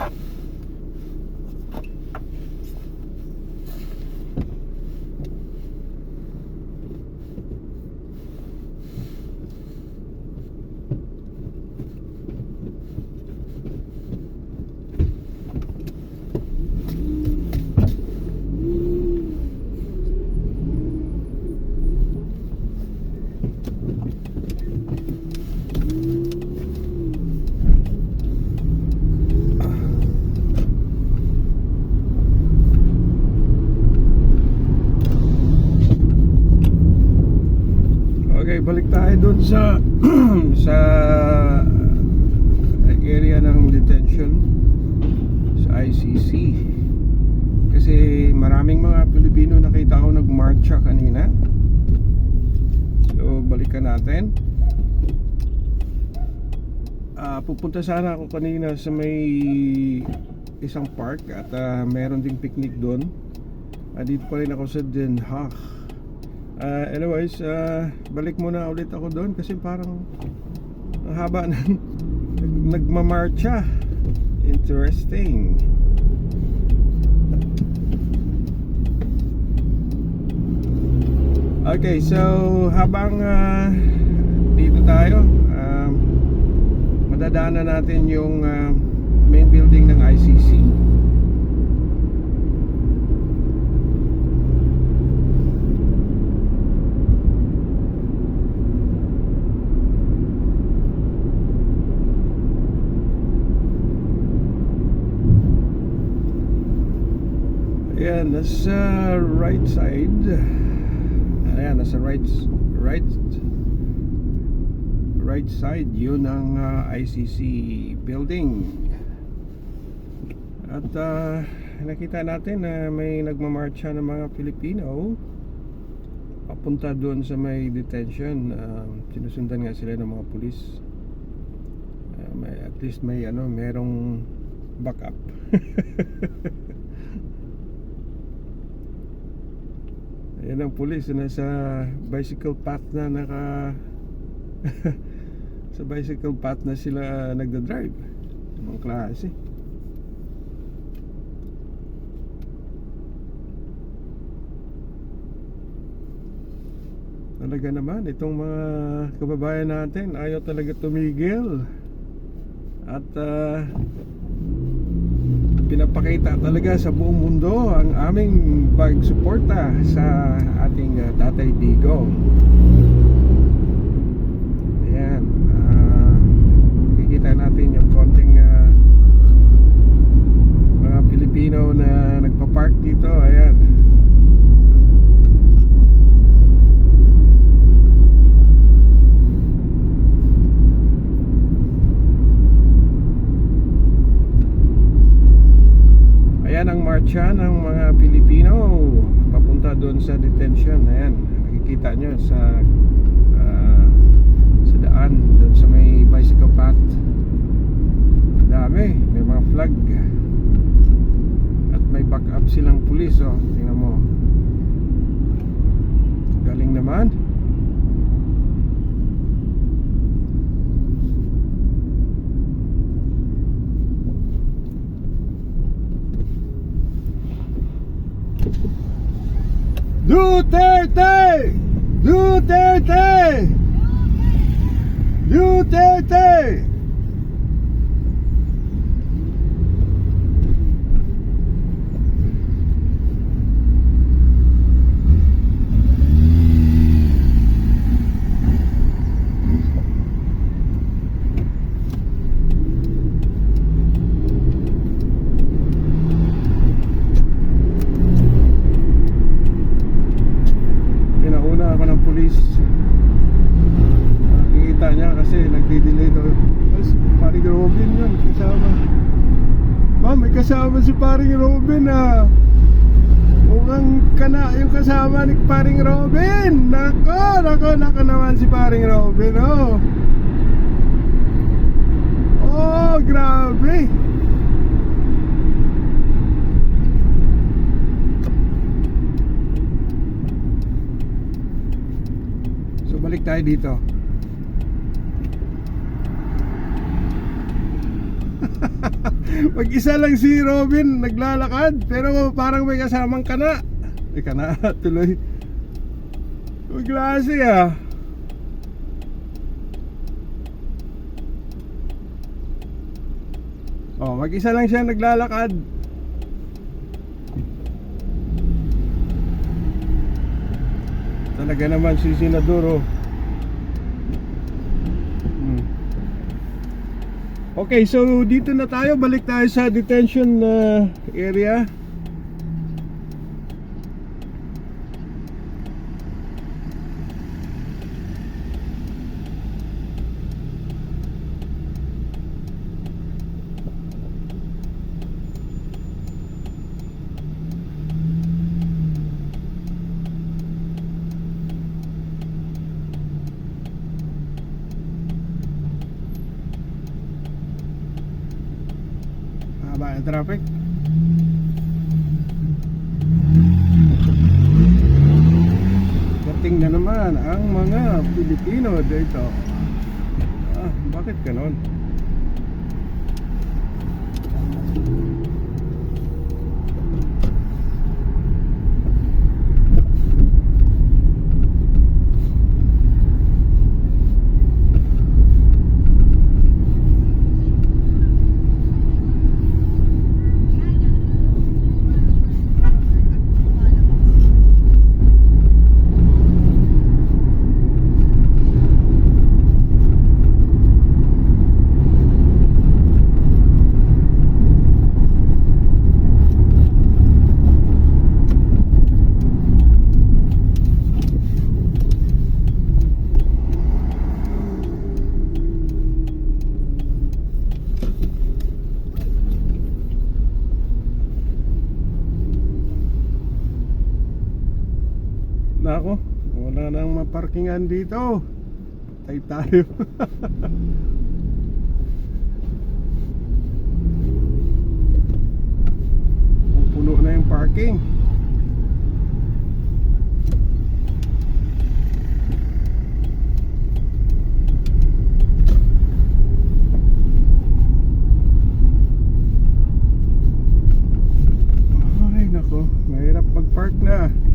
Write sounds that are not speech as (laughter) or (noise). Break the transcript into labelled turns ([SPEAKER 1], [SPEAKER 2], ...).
[SPEAKER 1] Okay, dun sa (clears throat) sa area ng detention sa ICC. Kasi maraming mga Pilipino nakita ko nagmarcha kanina. So, balikan natin. Ah, pupunta sana ako kanina sa may isang park at ah, meron ding picnic doon. Ah, dito pa rin ako sa Den Haag. Ah, anyways, ah, balik muna ulit ako doon kasi parang ang haba ng (laughs) nag- nagmamarcha. Interesting. Okay, so habang ah, dito tayo, um, madadaanan natin yung ah, main building ng ICC. Ayan, nasa right side. Ayan, nasa right right right side yun ang ah, ICC building. At ah, nakita natin na may nagmamarcha ng mga Pilipino papunta doon sa may detention. Ah, sinusundan nga sila ng mga pulis. Ah, may, at least may ano, merong backup. (laughs) Yan ang pulis na sa bicycle path na naka (laughs) sa bicycle path na sila nagda-drive. Ibang klase. Talaga naman, itong mga kababayan natin ayaw talaga tumigil. At ah, pinapakita talaga sa buong mundo ang aming pagsuporta sa ating uh, Tatay Digo. Ayan. ah, Kikita natin yung konting ah, mga Pilipino na nagpa-park dito. Ayan. Ayan ang marcha ng mga Pilipino papunta doon sa detention. Ayan, nakikita nyo sa ah, sa daan doon sa may bicycle path. Dami, may mga flag. At may backup silang pulis, oh. Duterte! Duterte! Duterte! Ako ng pulis. Nakikita niya kasi nagdi-delay daw. Tapos paring Robin yun, kasama. Ba, may kasama si paring Robin ah. Mukhang kana yung kasama ni paring Robin. Nako, nako, nako naman si paring Robin oh. Oh, grabe. So balik tayo dito. (laughs) Mag-isa lang si Robin naglalakad pero parang may kasamang kana. Eh kana (laughs) tuloy. Maglase ah. Oh, mag-isa lang siya naglalakad. Talaga naman si Senadoro. Okay, so dito na tayo. Balik tayo sa detention uh, area. Ang traffic. Dating na naman ang mga Pilipino dito. Ah, bakit ganon? Nako, wala nang maparkingan dito. Tayo (laughs) tayo. Puno na yung parking. Ay nako, mahirap mag-park na.